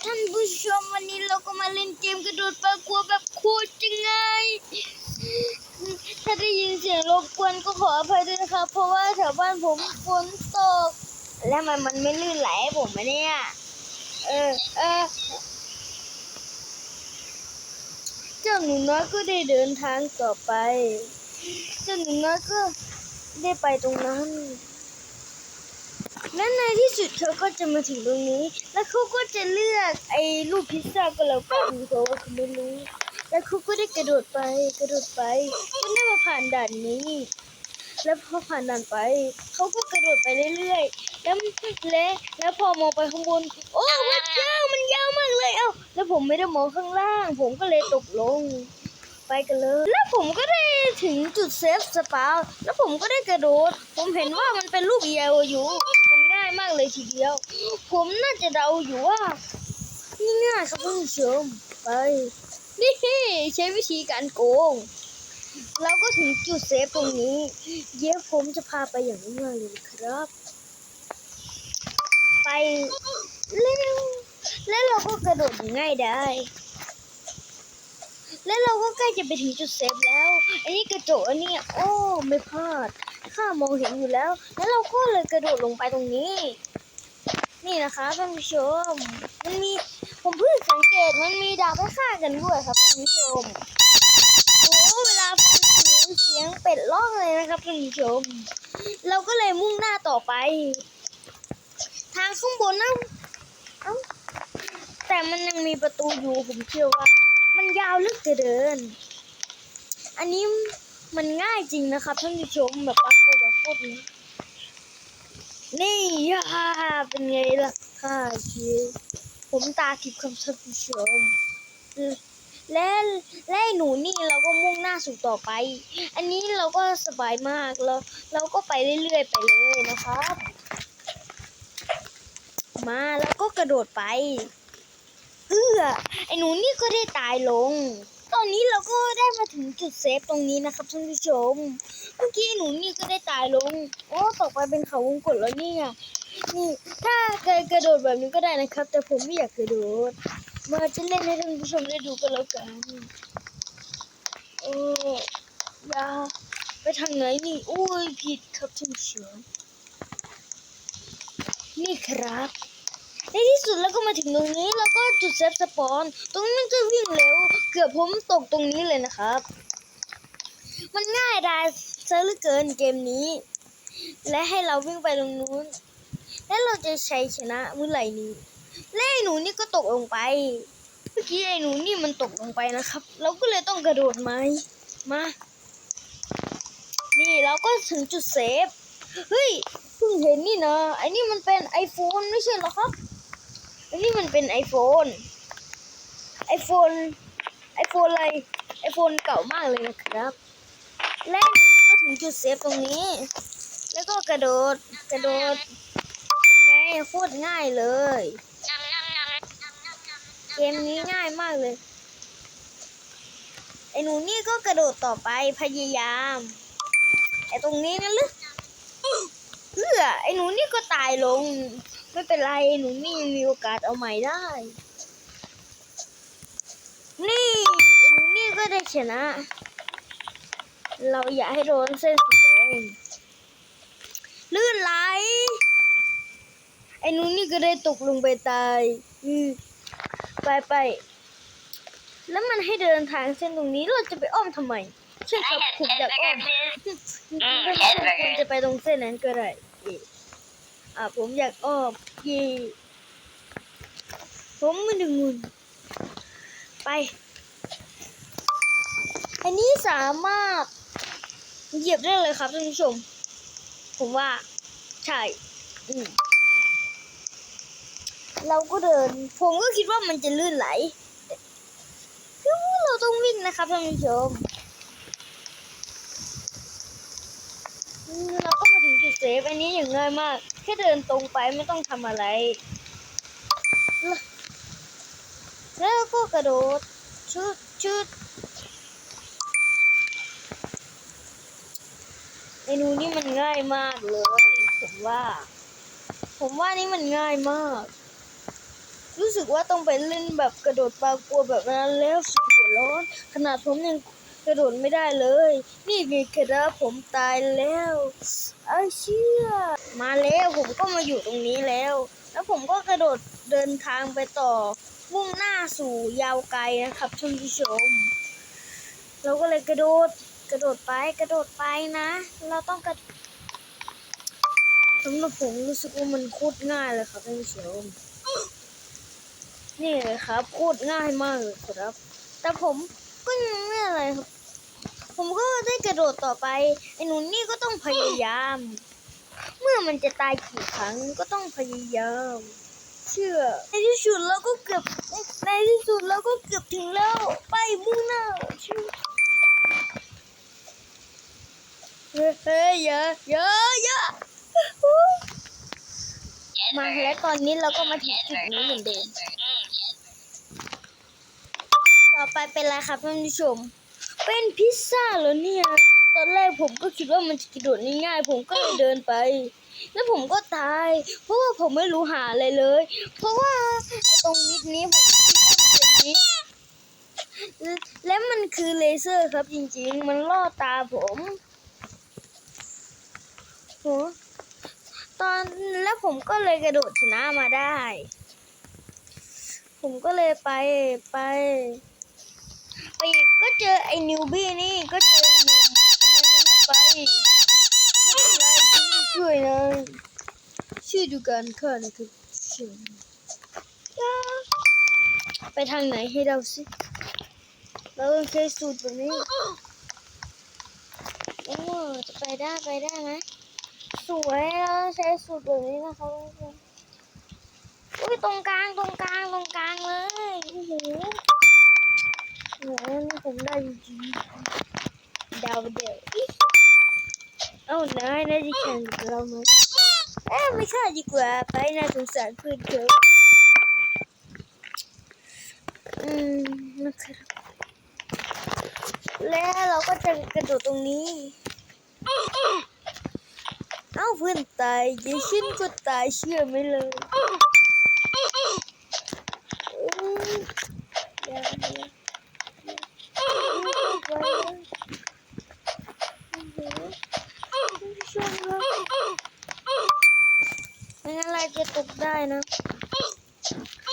ท่านผู้ชมวันนี้เราก็มาเล่นเกมกระโดดปลากลัวแบบโคตรจะง่ายถ้าได้ยินเสียงรบกวนก็ขออภัยด้วยนะครับ เพราะว่าแถวบ้านผมฝนตก แล้วมันมันไม่ลื่นไหลให้ผมไหมเนี่ย เออเออเจ้าหนูน้อยก็ได้เดินทางต่อไป เจ้าหนูน้อยก็ได้ไปตรงนั้น และในที่สุดเธอก็จะมาถึงตรงนี้ แล้วเขาก็จะเลือกไอ้รูปพิซซ่าก็แล้วกันเพราะว่าเขาไม่รู้ แล้วเขาก็ได้กระโดดไปกระโดดไปจนได้มาผ่านด่านนี้ แล้วพอผ่านด่านไปเขาก็กระโดดไปเรื่อยๆ แล้วและแล้วพอมองไปข้างบน โอ้พระเจ้ามันยาวมากเลยเอ้าแล้วผมไม่ได้มองข้างล่าง ผมก็เลยตกลงไปกันเลยแล้วผมก็ได้ถึงจุดเซฟสปาแล้วผมก็ได้กระโดด ผมเห็นว่ามันเป็นรูป e อ o อยู่ มากเลยทีเดียว ผมน่าจะเดาอยู่ว่านี่ง่ายครับท่านผู้ชมไปนี่ใช้วิธีการโกงแล้วก็ถึงจุดเซฟตรงนี้เดี๋ยวผมจะพาไปอย่างง่ายเลยครับ ไปเร็วแล้วเราก็กระโดดง่ายได้ แล้วเราก็ใกล้จะไปถึงจุดเซฟแล้ว อันนี้กระจกอันเนี้ยโอ้ ไม่พลาด ข้ามองเห็นอยู่แล้ว แล้วเราก็เลยกระโดดลงไปตรงนี้ นี่นะคะท่านผู้ชม มันมีผมเพิ่งสังเกตมันมีดาวให้ฆ่ากันด้วยครับท่านผู้ชมโอ้เวลาฟังเสียงเป็ดร้องเลยนะครับท่านผู้ชม เราก็เลยมุ่งหน้าต่อไป ทางข้างบนนะเอ้าแต่มันยังมีประตูอยู่ผมเชื่อว่า มันยาวลึกเกิน อันนี้ มันง่ายจริงนะครับท่านผู้ชมแบบปรากฏแบบโคตรนี้นี่ย่าเป็นไงล่ะค่ะชีผมตาทิพย์คำท่านผู้ชมและและไอหนูนี่เราก็มุ่งหน้าสู่ต่อไป อันนี้เราก็สบายมากเราเราก็ไปเรื่อยๆไปเลยนะครับ มาแล้วก็กระโดดไปเออไอ้หนูนี่ก็ได้ตายลง ตอนนี้เราก็ได้มาถึงจุดเซฟตรงนี้นะครับท่านผู้ชม เมื่อกี้หนูนี่ก็ได้ตายลง โอ้ตกไปเป็นเขาวงกตแล้วเนี่ยนี่ถ้าเคยกระโดดแบบนี้ก็ได้นะครับ แต่ผมไม่อยากกระโดดมาจะเล่นให้ท่านผู้ชมได้ดูกันแล้วกันโอ้อยาไปทางไหนนี่โอ้ยผิดครับท่านผู้ชมนี่ครับ ในที่สุดแล้วก็มาถึงตรงนี้แล้วก็จุดเซฟสปอนตรงนี้มันจะวิ่งเร็ว เกือบผมตกตรงนี้เลยนะครับ มันง่ายดายซะเหลือเกินเกมนี้ และให้เราวิ่งไปตรงนู้น และเราจะชัยชนะเมื่อไหร่นี้และไอ้หนูนี่ก็ตกลงไปเมื่อกี้ไอ้หนูนี่มันตกลงไปนะครับ เราก็เลยต้องกระโดดไหมมา นี่เราก็ถึงจุดเซฟ เฮ้ย เพิ่งเห็นนี่นะไอ้นี่มันเป็น iPhone ไม่ใช่หรอครับ นี่มันเป็น iPhone iPhone iPhone อะไร iPhone เก่ามากเลยนะครับ และหนูนี่ก็ถึงจุดเซฟตรงนี้ แล้วก็กระโดดกระโดดเป็นไงโคตรง่ายเลย เกมนี้ง่ายมากเลย ไอ้หนูนี่ก็กระโดดต่อไปพยายามไอ้ตรงนี้นั่นลึกเพื่อไอ้หนูนี่ก็ตายลง ไม่เป็นไรไอ้หนูนี่ยังมีโอกาสเอาใหม่ได้ นี่ไอ้หนูนี่ก็ได้ชนะ เราอยากให้โดนเส้นสีแดงลื่นไหลไอ้หนูนี่ก็ได้ตกลงไปตายอืมไปไปแล้วมันให้เดินทางเส้นตรงนี้เราจะไปอ้อมทำไมใช่ครับผมอยากอ้อมถ้าคุณจะไปตรงเส้นนั้นก็ได้เย่ อ่าผมอยากออมเย่ผมไม่ดึงมุนไป อันนี้สามารถเหยียบได้เลยครับท่านผู้ชม ผมว่า ใช่เราก็เดิน ผมก็คิดว่ามันจะลื่นไหลคือเราต้องวิ่งนะครับท่านผู้ชมอืมเราก็มาถึงจุดเซฟอันนี้อย่างง่ายมาก แค่เดินตรงไปไม่ต้องทำอะไร แล้วแล้ก็กระโดดชุดชุดเมนูนี่มันง่ายมากเลย ผมว่า ผมว่านี่มันง่ายมาก รู้สึกว่าต้องไปเล่นแบบกระโดดปลากลัวแบบนั้นแล้วสุดหัวร้อน ขนาดผมยัง กระโดดไม่ได้เลย นี่มีครับผมตายแล้วไอ้เชี่ยมาแล้วผมก็มาอยู่ตรงนี้แล้ว แล้วผมก็กระโดดเดินทางไปต่อมุ่งหน้าสู่ยาวไกลนะครับท่านผู้ชม เราก็เลยกระโดดกระโดดไปกระโดดไปนะ เราต้องกระสำหรับผมรู้สึกว่ามันโคตรง่ายเลยครับท่านผู้ชมนี่เลยครับโคตรง่ายมากเลยครับ แต่ผม ก็ยังไม่อะไรครับ ผมก็ได้กระโดดต่อไป ไอ้หนูนี่ก็ต้องพยายาม เมื่อมันจะตายกี่ครั้งก็ต้องพยายาม เชื่อ ในที่สุดเราก็เกือบ ในที่สุดเราก็เกือบถึงแล้ว ไปมุ่งหน้าเชื่อเฮ้ยเยอย่าอย่าอย่ามาและตอนนี้เราก็มาถึงจุดนี้เหมือนเดิม ต่อไปเป็นอะไรครับท่านผู้ชม เป็นพิซซ่าเหรอเนี่ย ตอนแรกผมก็คิดว่ามันจะกระโดดง่ายๆ ผมก็เลยเดินไป แล้วผมก็ตาย เพราะว่าผมไม่รู้หาอะไรเลย เพราะว่าตรงนิดนี้ผมคิดว่ามันเป็นนิดและและมันคือเลเซอร์ครับจริงๆ มันล่อตาผมโหตอนแล้วผมก็เลยกระโดดชนะมาได้ ผมก็เลยไปไป ไปก็เจอไอ้นิวบี้นี่ก็เจอนิวทำไมมันไม่ไปไม่เป็นไรช่วยนะช่วยดูการฆ่านะครับไปทางไหนให้เราสิเราต้องใช้สูตรแบบนี้โอ้จะไปได้ไปได้ไหมสวยเราต้องใช้สูตรแบบนี้นะคะทุกคนอุ้ยตรงกลางตรงกลางตรงกลางเลยโอ้โห หนี่ผมได้จริงดาวเดียวอิ๊ะเอ้านายนาจะแข่งกับเราไหมเอ้ไม่ฆ่ดีกว่า ไปน่าสงสารเพื่อนเขาอืมนะครับแล้วเราก็จะกระโดดตรงนี้ เอ้าเพื่อนตายเดี๋ยวฉันก็ตายเชื่อไหมเลยอืมเดี๋ยวเดี๋ยว ไม่งั้นอะไรจะตกได้ นะ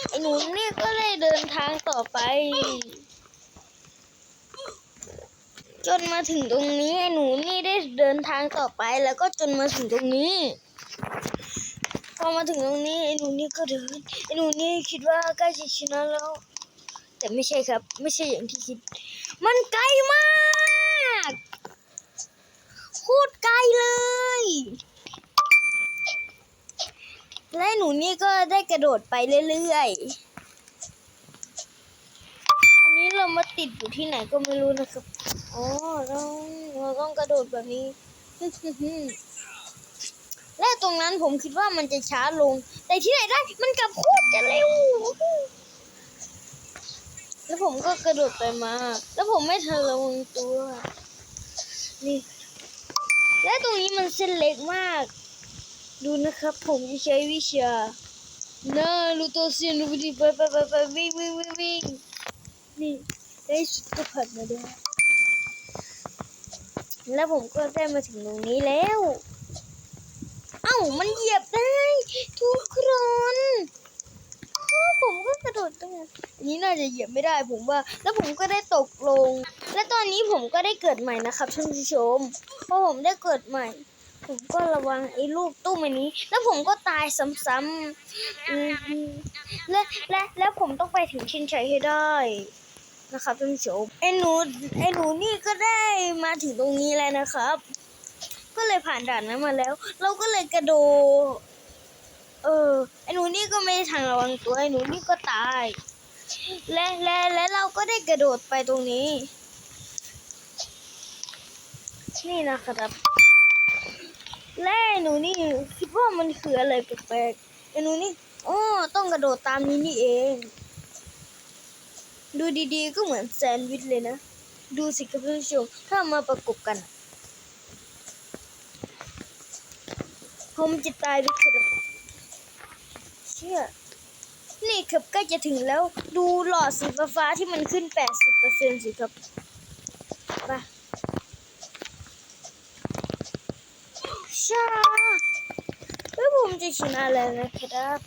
ไอ้หนูนี่ก็เลยเดินทางต่อไป จนมาถึงตรงนี้ไอ้หนูนี่ได้เดินทางต่อไปแล้วก็จนมาถึงตรงนี้ พอมาถึงตรงนี้ไอ้หนูนี่ก็เดินไอ้หนูนี่คิดว่าใกล้จะชนะแล้ว แต่ไม่ใช่ครับ ไม่ใช่อย่างที่คิด มันไกลมากโคตรไกลเลย และหนูนี่ก็ได้กระโดดไปเรื่อยๆ อันนี้เรามาติดอยู่ที่ไหนก็ไม่รู้นะครับ อ๋อเราเราต้องกระโดดแบบนี้ และตรงนั้นผมคิดว่ามันจะช้าลง แต่ที่ไหนได้มันกลับโคตรจะเร็ว แล้วผมก็กระโดดไปมา แล้วผมไม่ทันระวังตัว นี่ และตรงนี้มันเส้นเล็กมาก ดูนะครับ ผมจะใช้วิชานารูโตเซียนรูดีไปไปไปไปวิ่งวิ่งวิ่งวิ่งนี่ได้สุดก็ผ่านมาด้วยแล้วผมก็ได้มาถึงตรงนี้แล้ว เอ้ามันเหยียบได้ทุกคนโอ้ผมก็กระโดดตรงนั้นอันนี้น่าจะเหยียบไม่ได้ผมว่า แล้วผมก็ได้ตกลง และตอนนี้ผมก็ได้เกิดใหม่นะครับท่านผู้ชมเพอผมได้เกิดใหม่ ผมก็ระวังไอ้ลูกตุ้มอันนี้ แล้วผมก็ตายซ้ำๆและและแล้วผมต้องไปถึงชินชัยให้ได้นะครับท่านผู้ชมไอ้หนูไอ้หนูนี่ก็ได้มาถึงตรงนี้แล้วนะครับ ก็เลยผ่านด่านนั้นมาแล้ว เราก็เลยกระโดดเออไอ้หนูนี่ก็ไม่ได้ทันระวังตัวไอ้หนูนี่ก็ตาย และและและเราก็ได้กระโดดไปตรงนี้ นี่นะครับ และหนูนี่คิดว่ามันคืออะไรแปลกๆไอ้หนูนี่อ๋อต้องกระโดดตามนี้นี่เอง ดูดีๆก็เหมือนแซนด์วิชเลยนะ ดูสิครับท่านผู้ชมถ้ามาประกบกัน ผมจะตายไปครับเชื่อนี่ครับใกล้จะถึงแล้วดูหลอดสีฟ้าที่มันขึ้น 80%สิครับไปชาเฮ้ย ผมจะชนะแล้วนะครับ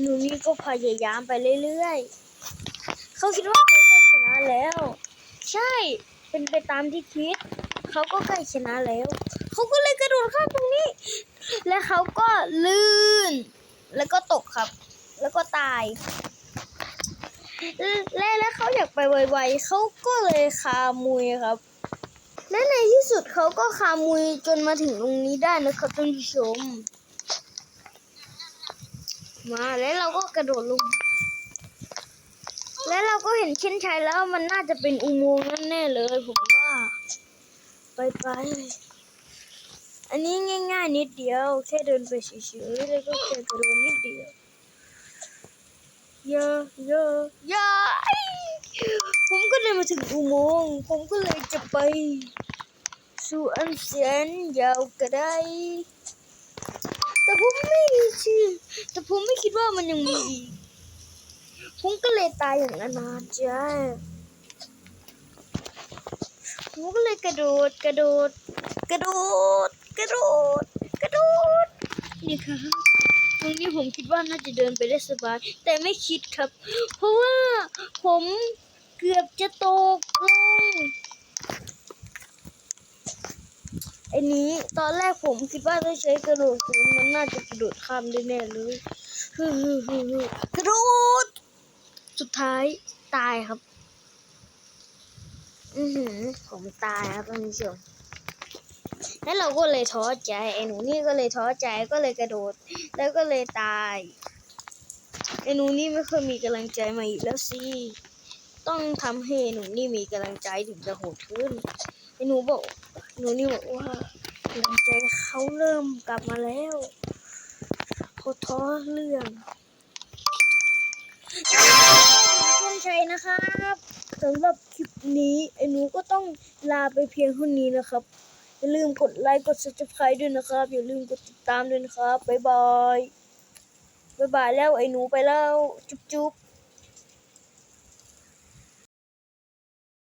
หนูนี่ก็พยายามไปเรื่อยๆ เขาคิดว่าเขาใกล้ชนะแล้ว ใช่ เป็นไปตามที่คิด เขาก็ใกล้ชนะแล้ว เขาก็เลยกระโดดข้ามตรงนี้ และเขาก็ลื่น แล้วก็ตกครับ แล้วก็ตาย และและเขาอยากไปไวๆ เขาก็เลยคามุยครับและในที่สุดเขาก็คามุยจนมาถึงตรงนี้ได้นะครับท่านผู้ชม มาแล้วเราก็กระโดดลง แล้วเราก็เห็นเช่นชัยแล้วมันน่าจะเป็นอุโมงค์นั่นแน่เลย ผมว่า ไปไปอันนี้ง่ายๆนิดเดียว แค่เดินไปเฉยๆแล้วก็แค่กระโดดนิดเดียวเยอะเยอะเยอะผมก็เลยมาถึงอุโมงค์ผมก็เลยจะไป สู่อันแสนยาวกระได แต่ผมไม่ชื่อแต่ผมไม่คิดว่ามันยังมีอีกผมก็เลยตายอย่างอนาจใผมก็เลยกระโดดกระโดด กระโดด กระโดด กระโดด นี่ครับตรงนี้ผมคิดว่าน่าจะเดินไปได้สบาย แต่ไม่คิดครับ เพราะว่าผมเกือบจะตกลง ไอ้นี้ตอนแรกผมคิดว่าถ้าใช้กระโดดสูงมันน่าจะกระโดดข้ามได้แน่เลยฮึ่มๆๆกระโดด สุดท้ายตายครับ อือหือผมตายครับท่านผู้ชมแล้วเราก็เลยท้อใจไอ้หนูนี่ก็เลยท้อใจก็เลยกระโดด แล้วก็เลยตายไอ้หนูนี่ไม่เคยมีกำลังใจมาอีกแล้วสิ ต้องทำให้หนูนี่มีกำลังใจถึงจะโหดขึ้น หนูบอกหนูนี่บอกว่ากำลังใจเขาเริ่มกลับมาแล้วเขาท้อเรื่องคุณชัยนะครับสำหรับคลิปนี้ไอ้หนูก็ต้องลาไปเพียงเท่านี้นะครับ อย่าลืมกดไลค์กด subscribe ด้วยนะครับ อย่าลืมกดติดตามด้วยนะครับบ๊ายบายบ๊ายบายแล้วไอ้หนูไปแล้ว จุ๊บจุ๊บ